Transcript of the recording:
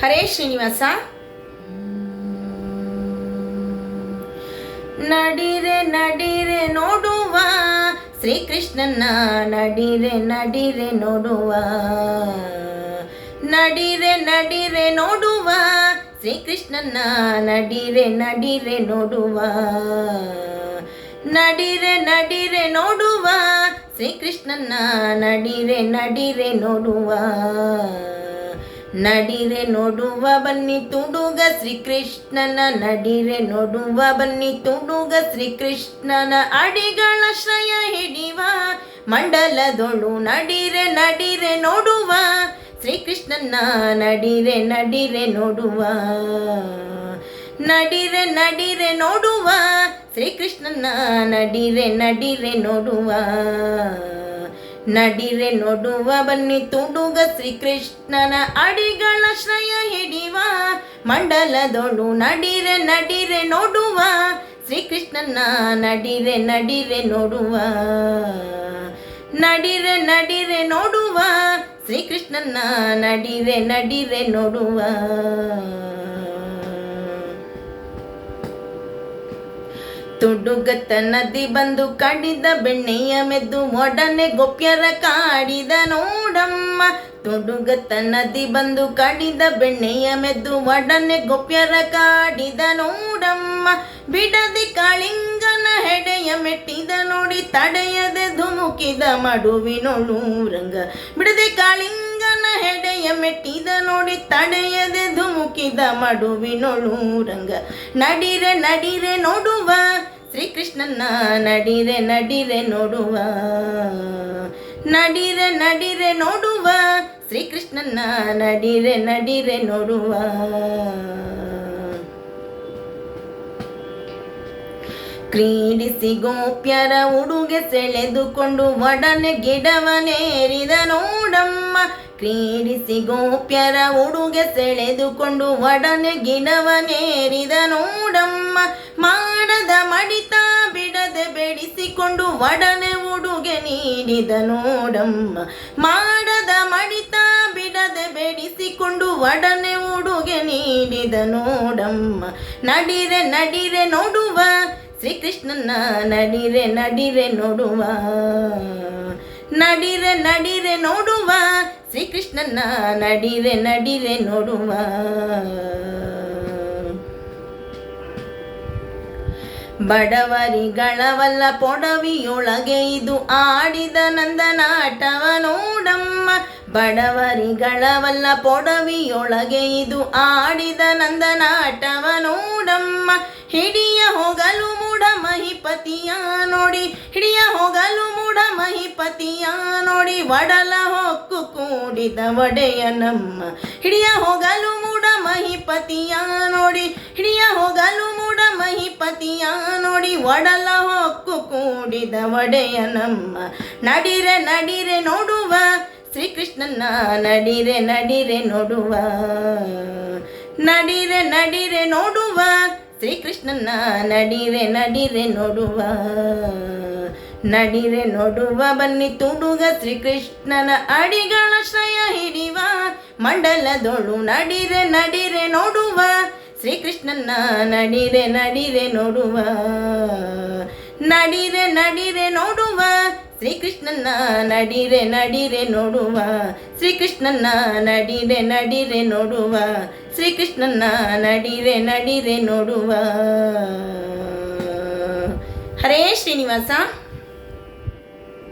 ಹರೇ ಶ್ರೀನಿವಾಸ. ನಡಿರೆ ನಡಿರೆ ನೋಡುವ. ಶ್ರೀಕೃಷ್ಣನ ನಡಿರೆ ನಡಿರೆ ನೋಡುವ. ನಡಿರೆ ನಡಿರೆ ನೋಡುವ. ಶ್ರೀಕೃಷ್ಣನ ನಡಿರೆ ನಡಿರೆ ನೋಡುವ. ನಡಿರೆ ನಡಿರೆ ನೋಡುವ. ಶ್ರೀಕೃಷ್ಣನ ನಡಿರೆ ನಡಿರೆ ನೋಡುವ. ನಡಿರೆ ನೋಡುವ ಬನ್ನಿ ತುಡುಗ ಶ್ರೀಕೃಷ್ಣನ, ನಡಿರೆ ನೋಡುವ ಬನ್ನಿ ತುಡುಗ ಶ್ರೀಕೃಷ್ಣನ. ಅಡಿಗಳ ಶ್ರಯ ಹಿಡಿವ, ಮಂಡಲದೊಳು ನಡಿರೆ ನಡಿರೆ ನೋಡುವ. ಶ್ರೀಕೃಷ್ಣನ, ನಡಿರೆ ನಡಿರೆ ನೋಡುವ. ನಡಿರೆ ನಡಿರೆ ನೋಡುವ. ಶ್ರೀಕೃಷ್ಣನ, ನಡಿರೆ ನಡಿರೆ ನೋಡುವ. ನಡಿರೆ ನೋಡುವ ಬನ್ನಿ ತುಡುಗ ಶ್ರೀಕೃಷ್ಣನ ಅಡಿಗಳ ಶ್ರಯ ಹಿಡಿವ. ಮಂಡಲದೊಳು ನಡಿರೆ ನಡಿರೆ ನೋಡುವ. ಶ್ರೀಕೃಷ್ಣನ ನಡಿರೆ ನಡಿರೆ ನೋಡುವ. ನಡಿರೆ ನಡಿರೆ ನೋಡುವ. ಶ್ರೀಕೃಷ್ಣನ ನಡಿರೆ ನಡಿರೆ ನೋಡುವ. ತುಡುಗತ್ತ ನದಿ ಬಂದು ಕಡಿದ ಬೆಣ್ಣೆಯ ಮೆದ್ದು ಒಡನೆ ಗೊಪ್ಯರ ಕಾಡಿದ ನೋಡಮ್ಮ. ತುಡುಗತ್ತ ನದಿ ಬಂದು ಕಡಿದ ಬೆಣ್ಣೆಯ ಮೆದ್ದು ಒಡನೆ ಗೊಪ್ಯರ ಕಾಡಿದ ನೋಡಮ್ಮ. ಬಿಡದಿ ಕಾಳಿಂಗನ ಹೆಡೆಯ ಮೆಟ್ಟಿದ ನೋಡಿ ತಡೆಯದೆ ಧುಮುಕಿದ ಮಡುವಿನೊಳು ರಂಗ. ಬಿಡದೆ ಕಾಳಿಂಗನ ಹೆಡೆಯ ಮೆಟ್ಟಿದ ನೋಡಿ ತಡೆಯದೆ ಧುಮುಕಿದ ಮಡುವಿನೊಳು ರಂಗ. ನಡಿರೆ ನಡಿರೆ ನೋಡುವ ಶ್ರೀಕೃಷ್ಣನ ನಡಿರೆ ನಡಿರೆ ನೋಡುವ. ನಡಿರೆ ನಡಿರೆ ನೋಡುವ. ಶ್ರೀಕೃಷ್ಣನ ನಡಿರೆ ನಡಿರೆ ನೋಡುವ. ಕ್ರೀಡಿಸಿ ಗೋಪ್ಯರ ಉಡುಗೆ ಸೆಳೆದುಕೊಂಡು ಒಡನೆ ಗಿಡವನೇರಿದ ನೋಡಮ್ಮ. ಕ್ರೀಡಿಸಿ ಗೋಪ್ಯರ ಉಡುಗೆ ಸೆಳೆದುಕೊಂಡು ಒಡನೆ ಗಿಡವನೇರಿದ ನೋಡಮ್ಮ. ಮಾಡದ ಮಡಿತ ಬಿಡದೆ ಬೆಡಿಸಿಕೊಂಡು ಒಡನೆ ಉಡುಗೆ ನೀಡಿದ ನೋಡಮ್ಮ. ಮಾಡದ ಮಡಿತ ಬಿಡದೆ ಬೆಡಿಸಿಕೊಂಡು ಒಡನೆ ಉಡುಗೆ ನೀಡಿದ ನೋಡಮ್ಮ. ನಡಿರೆ ನಡಿರೆ ನೋಡುವ. ಶ್ರೀಕೃಷ್ಣನ ನಡಿರೆ ನಡಿರೆ ನೋಡುವ. ನಡಿರೆ ನಡಿರೆ ನೋಡುವ. ಶ್ರೀಕೃಷ್ಣನ ನಡಿರೆ ನಡಿರೆ ನೋಡುವ. ಬಡವರಿಗಳವಲ್ಲ, ಪೊಡವಿಯೊಳಗೆ ಇದು ಆಡಿದ ನಂದನಾಟವ ನೋಡಮ್ಮ ಬಡವರಿಗಳವಲ್ಲ, ಪೊಡವಿಯೊಳಗೆ ಇದು ಆಡಿದ ನಂದನಾಟವ ನೋಡಮ್ಮ ಹಿಡಿಯ ಹೋಗಲು ಮೂಢ ಮಹಿಪತಿಯ ನೋಡಿ, ಹಿಡಿಯ ಹೋಗಲು ಮೂಢ ಮಹಿಪತಿಯ ನೋಡಿ, ಒಡಲ ಹೊಕ್ಕು ಕೂಡಿದ ಒಡೆಯ ನಮ್ಮ ಹಿಡಿಯ ಹೋಗಲು ಮಹಿಪತಿಯ ನೋಡಿ ಹಿಡಿಯ ಹೋಗಲು ಮೂಡ ಮಹಿಪತಿಯ ನೋಡಿ ಒಡಲ ಹೊಕ್ಕು ಕೂಡಿದ ಒಡೆಯ ನಮ್ಮ ನಡಿರೆ ನಡಿರೆ ನೋಡುವ ಶ್ರೀಕೃಷ್ಣನ ನಡಿರೆ ನಡಿರೆ ನೋಡುವ ನಡಿರೆ ನಡಿರೆ ನೋಡುವ ಶ್ರೀಕೃಷ್ಣನ ನಡಿರೆ ನಡಿರೆ ನೋಡುವ ನಡಿರೆ ನೋಡುವ, ಬನ್ನಿ ತುಡುಗ ಶ್ರೀಕೃಷ್ಣನ ಅಡಿಗಳ ಶ್ರಯ ಹಿಡಿವ. ಮಂಡಲದೊಳು ನಡಿರೆ ನಡಿರೆ ನೋಡುವ. ಶ್ರೀಕೃಷ್ಣನ ನಡಿರೆ ನಡಿರೆ ನೋಡುವ. ನಡಿರೆ ನಡಿರೆ ನೋಡುವ. ಶ್ರೀಕೃಷ್ಣನ ನಡಿರೆ ನಡಿರೆ ನೋಡುವ. ಶ್ರೀಕೃಷ್ಣನ ನಡಿರೆ ನಡಿರೆ ನೋಡುವ. ಶ್ರೀಕೃಷ್ಣನ ನಡಿರೆ ನಡಿರೆ ನೋಡುವ. ಹರೇ ಶ್ರೀನಿವಾಸ.